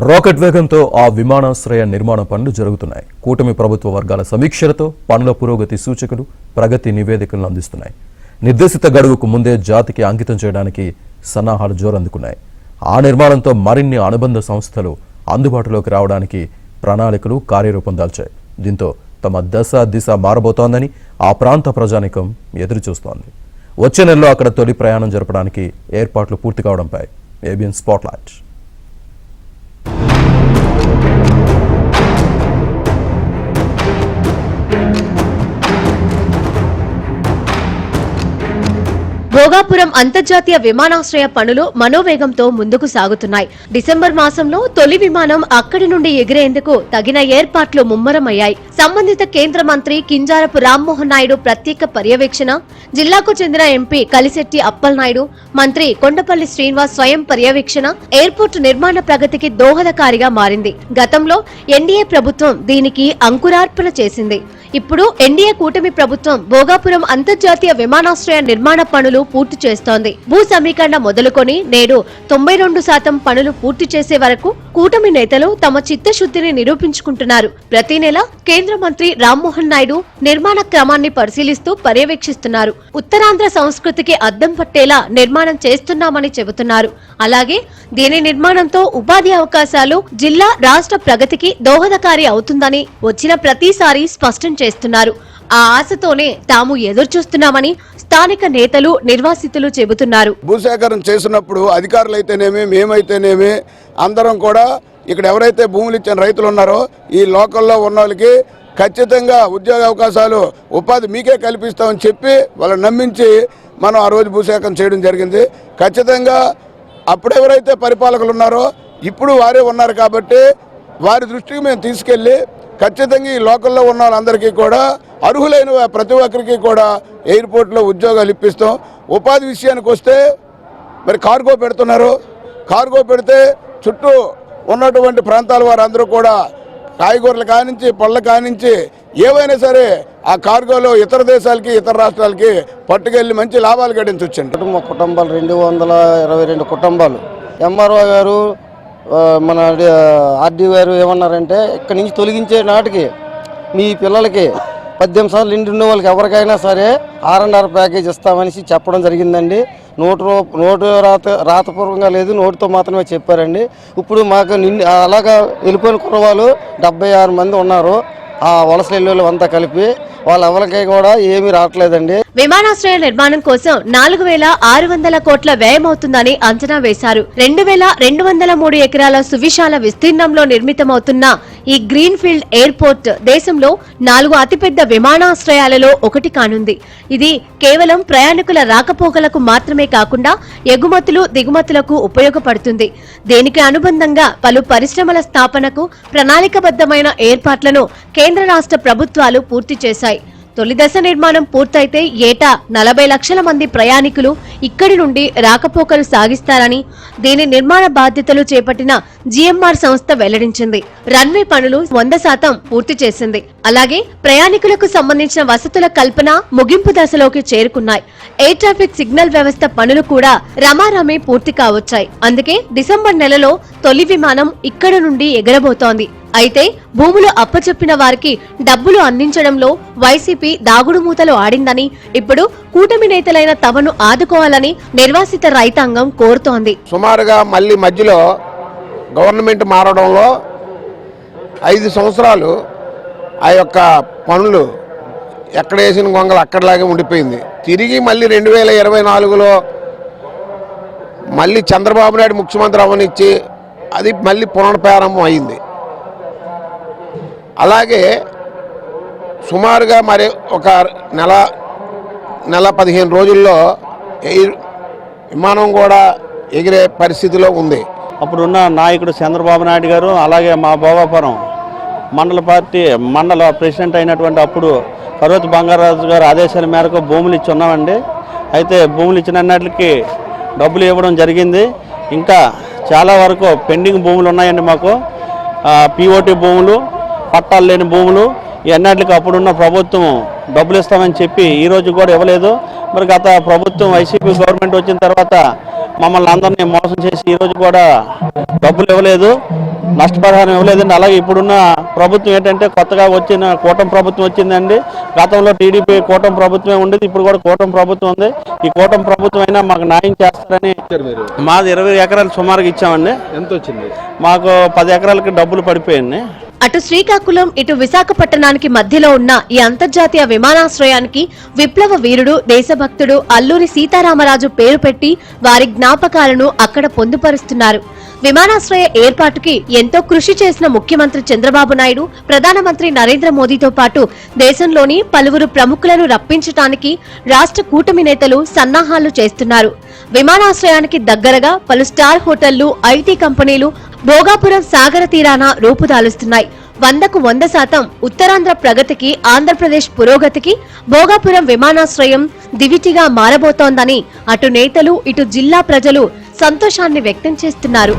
Rocket వేగంతో ఆ విమానాశ్రయ నిర్మాణ పనులు జరుగుతున్నాయి. కూటమి ప్రభుత్వ వర్గాల సమీక్షలతో పనుల పురోగతి సూచకులు ప్రగతి నివేదికలను అందిస్తున్నాయి. నిర్దేశిత గడువుకు ముందే జాతికి అంకితం చేయడానికి సన్నాహాలు జోరందుకున్నాయి. ఆ నిర్మాణంతో మరిన్ని అనుబంధ సంస్థలు అందుబాటులోకి రావడానికి ప్రణాళికలు కార్యరూపం దాల్చాయి. దీంతో తమ దశ దిశ మారబోతోందని ఆ ప్రాంత ప్రజానికం ఎదురుచూస్తోంది. వచ్చే నెలలో అక్కడ తొలి ప్రయాణం జరపడానికి ఏర్పాట్లు పూర్తి కావడంపై ఏబిఎన్ స్పాట్లైట్. భోగాపురం అంతర్జాతీయ విమానాశ్రయ పనులు మనోవేగంతో ముందుకు సాగుతున్నాయి. డిసెంబర్ మాసంలో తొలి విమానం అక్కడి నుండి ఎగిరేందుకు తగిన ఏర్పాట్లు ముమ్మరమయ్యాయి. సంబంధిత కేంద్ర మంత్రి కింజారపు రామ్మోహన్ నాయుడు ప్రత్యేక పర్యవేక్షణ జిల్లాకు చెందిన ఎంపీ కలిశెట్టి అప్పలనాయుడు మంత్రి కొండపల్లి శ్రీనివాస్ స్వయం పర్యవేక్షణ ఎయిర్పోర్ట్ నిర్మాణ ప్రగతికి దోహదకారిగా మారింది. గతంలో ఎన్డీఏ ప్రభుత్వం దీనికి అంకురార్పణ చేసింది. ఇప్పుడు ఎన్డీఏ కూటమి ప్రభుత్వం భోగాపురం అంతర్జాతీయ విమానాశ్రయ నిర్మాణ పనులు పూర్తి చేస్తోంది. భూ సమీకరణ మొదలుకొని నేడు తొంభై రెండు శాతం పనులు పూర్తి చేసే వరకు కూటమి నేతలు తమ చిత్తశుద్ధిని నిరూపించుకుంటున్నారు. ప్రతి నెల కేంద్ర మంత్రి రామ్మోహన్ నాయుడు నిర్మాణ క్రమాన్ని పరిశీలిస్తూ పర్యవేక్షిస్తున్నారు. ఉత్తరాంధ్ర సంస్కృతికి అద్దం పట్టేలా నిర్మాణం చేస్తున్నామని చెబుతున్నారు. అలాగే దీని నిర్మాణంతో ఉపాధి అవకాశాలు జిల్లా రాష్ట్ర ప్రగతికి దోహదకారి అవుతుందని వచ్చిన ప్రతిసారి స్పష్టం చేస్తున్నారు. ఆ ఆశతోనే తాము ఎదురుచూస్తున్నామని స్థానిక నేతలు నిర్వాసితులు చెబుతున్నారు. భూసేకరణ చేసినప్పుడు అధికారులు అయితేనేమి మేమైతేనేమి అందరం కూడా ఇక్కడ ఎవరైతే భూములు ఇచ్చిన రైతులు ఉన్నారో ఈ లోకల్లో ఉన్న వాళ్ళకి ఖచ్చితంగా ఉద్యోగ అవకాశాలు ఉపాధి మీకే కల్పిస్తామని చెప్పి వాళ్ళని నమ్మించి మనం ఆ రోజు భూసేకరణ చేయడం జరిగింది. ఖచ్చితంగా అప్పుడు ఎవరైతే పరిపాలకులు ఉన్నారో ఇప్పుడు వారే ఉన్నారు కాబట్టి వారి దృష్టికి మేము తీసుకెళ్ళి ఖచ్చితంగా ఈ లోకల్లో ఉన్న వాళ్ళందరికీ కూడా అర్హులైన ప్రతి ఒక్కరికి కూడా ఎయిర్పోర్ట్లో ఉద్యోగాలు ఇప్పిస్తాం. ఉపాధి విషయానికి వస్తే మరి కార్గో పెడుతున్నారు. కార్గో పెడితే చుట్టూ ఉన్నటువంటి ప్రాంతాల వారందరూ కూడా కాయగూరలు కానించి పళ్ళ కానించి ఏవైనా సరే ఆ కార్గోలో ఇతర దేశాలకి ఇతర రాష్ట్రాలకి పట్టుకెళ్ళి మంచి లాభాలు గడించవచ్చండి కుటుంబ కుటుంబాలు రెండు వందల ఇరవై రెండు కుటుంబాలు. ఎంఆర్ఓ గారు మన ఆర్డీ గారు ఏమన్నారంటే ఇక్కడి నుంచి తొలగించే నాటికి మీ పిల్లలకి పద్దెనిమిది సార్లు నిండి ఉన్న వాళ్ళకి ఎవరికైనా సరే ఆర్ అండ్ ఆర్ ప్యాకేజ్ ఇస్తామనేసి చెప్పడం జరిగిందండి. నోటు నోటు రాత రాతపూర్వకంగా లేదు నోటుతో మాత్రమే చెప్పారండి. ఇప్పుడు మాకు నిండి అలాగా వెళ్ళిపోయిన కుర్రవాళ్ళు డెబ్బై ఆరు మంది ఉన్నారు. ఆ వలస వెళ్ళే అంతా కలిపి వాళ్ళ ఎవరికి కూడా ఏమీ రావట్లేదండి. విమానాశ్రయ నిర్మాణం కోసం నాలుగు వేల ఆరు వందల కోట్ల వ్యయమవుతుందని అంచనా వేశారు. రెండు వేల రెండు వందల మూడు ఎకరాల సువిశాల విస్తీర్ణంలో నిర్మితమవుతున్న ఈ గ్రీన్ఫీల్డ్ ఎయిర్పోర్ట్ దేశంలో నాలుగు అతిపెద్ద విమానాశ్రయాలలో ఒకటి కానుంది. ఇది కేవలం ప్రయాణికుల రాకపోకలకు మాత్రమే కాకుండా ఎగుమతులు దిగుమతులకు ఉపయోగపడుతుంది. దీనికి అనుబంధంగా పలు పరిశ్రమల స్థాపనకు ప్రణాళికబద్ధమైన ఏర్పాట్లను కేంద్ర రాష్ట్ర ప్రభుత్వాలు పూర్తి చేశాయి. తొలి దశ నిర్మాణం పూర్తయితే ఏటా నలభై లక్షల మంది ప్రయాణికులు ఇక్కడి నుండి రాకపోకలు సాగిస్తారని దీని నిర్మాణ బాధ్యతలు చేపట్టిన జిఎంఆర్ సంస్థ వెల్లడించింది. రన్వే పనులు వంద శాతం పూర్తి చేసింది. అలాగే ప్రయాణికులకు సంబంధించిన వసతుల కల్పన ముగింపు దశలోకి చేరుకున్నాయి. ఎయిర్ ట్రాఫిక్ సిగ్నల్ వ్యవస్థ పనులు కూడా రమారమే పూర్తి కావచ్చాయి. అందుకే డిసెంబర్ నెలలో తొలి విమానం ఇక్కడ నుండి ఎగరబోతోంది. అయితే భూములు అప్పచెప్పిన వారికి డబ్బులు అందించడంలో వైసీపీ దాగుడు మూతలు ఆడిందని ఇప్పుడు కూటమి నేతలైన తమను ఆదుకోవాలని నిర్వాసిత రైతాంగం కోరుతోంది. సుమారుగా మళ్ళీ మధ్యలో గవర్నమెంట్ మారడంలో ఐదు సంవత్సరాలు ఆ యొక్క పనులు ఎక్కడ వేసిన గొంగలు అక్కడలాగే ఉండిపోయింది. తిరిగి మళ్ళీ రెండు వేల ఇరవై నాలుగులో మళ్ళీ చంద్రబాబు నాయుడు ముఖ్యమంత్రి అవనిచ్చి అది మళ్ళీ పునఃప్రారంభం అయింది. అలాగే సుమారుగా మరి ఒక నెల నెల పదిహేను రోజుల్లో ఎయిర్ విమానం కూడా ఎగిరే పరిస్థితిలో ఉంది. అప్పుడున్న నాయకుడు చంద్రబాబు నాయుడు గారు అలాగే మా భోగాపురం మండల పార్టీ మండల ప్రెసిడెంట్ అయినటువంటి అప్పుడు పర్వత బంగారాజు గారు ఆదేశాల మేరకు భూములు ఇచ్చి ఉన్నామండి. అయితే భూములు ఇచ్చినట్లకి డబ్బులు ఇవ్వడం జరిగింది. ఇంకా చాలా వరకు పెండింగ్ భూములు ఉన్నాయండి మాకు. పిఓటి భూములు పట్టాలు లేని భూములు ఇవన్నిటికి అప్పుడున్న ప్రభుత్వం డబ్బులు ఇస్తామని చెప్పి ఈ రోజు కూడా ఇవ్వలేదు. మరి గత ప్రభుత్వం వైసీపీ గవర్నమెంట్ వచ్చిన తర్వాత మమ్మల్ని అందరినీ మోసం చేసి ఈ రోజు కూడా డబ్బులు ఇవ్వలేదు నష్టపరిహారం ఇవ్వలేదండి. అలాగే ఇప్పుడున్న ప్రభుత్వం ఏంటంటే కొత్తగా వచ్చిన కూటమి ప్రభుత్వం వచ్చిందండి. గతంలో టీడీపీ కూటమి ప్రభుత్వమే ఉండేది ఇప్పుడు కూడా కూటమి ప్రభుత్వం ఉంది. ఈ కూటమి ప్రభుత్వం అయినా మాకు న్యాయం చేస్తారని మాది ఇరవై ఎకరాలు సుమారుగా ఇచ్చామండి. ఎంత వచ్చింది? మాకు పది ఎకరాలకి డబ్బులు పడిపోయాయండి అటు శ్రీకాకుళం ఇటు విశాఖపట్టణానికి మధ్యలో ఉన్న ఈ అంతర్జాతీయ విమానాశ్రయానికి విప్లవ వీరుడు దేశభక్తుడు అల్లూరి సీతారామరాజు పేరు పెట్టి వారి జ్ఞాపకాలను అక్కడ పొందుపరుస్తున్నారు. విమానాశ్రయ ఏర్పాటుకి ఎంతో కృషి చేసిన ముఖ్యమంత్రి చంద్రబాబు నాయుడు ప్రధానమంత్రి నరేంద్ర మోదీతో పాటు దేశంలోని పలువురు ప్రముఖులను రప్పించటానికి రాష్ట్ర కూటమి నేతలు సన్నాహాలు చేస్తున్నారు. విమానాశ్రయానికి దగ్గరగా పలు స్టార్ హోటళ్ళు ఐటీ కంపెనీలు భోగాపురం సాగర తీరాన రూపుదాలుస్తున్నాయి. వందకు వంద శాతం ఉత్తరాంధ్ర ప్రగతికి ఆంధ్రప్రదేశ్ పురోగతికి భోగాపురం విమానాశ్రయం దివిటిగా మారబోతోందని అటు నేతలు ఇటు జిల్లా ప్రజలు సంతోషాన్ని వ్యక్తం చేస్తున్నారు.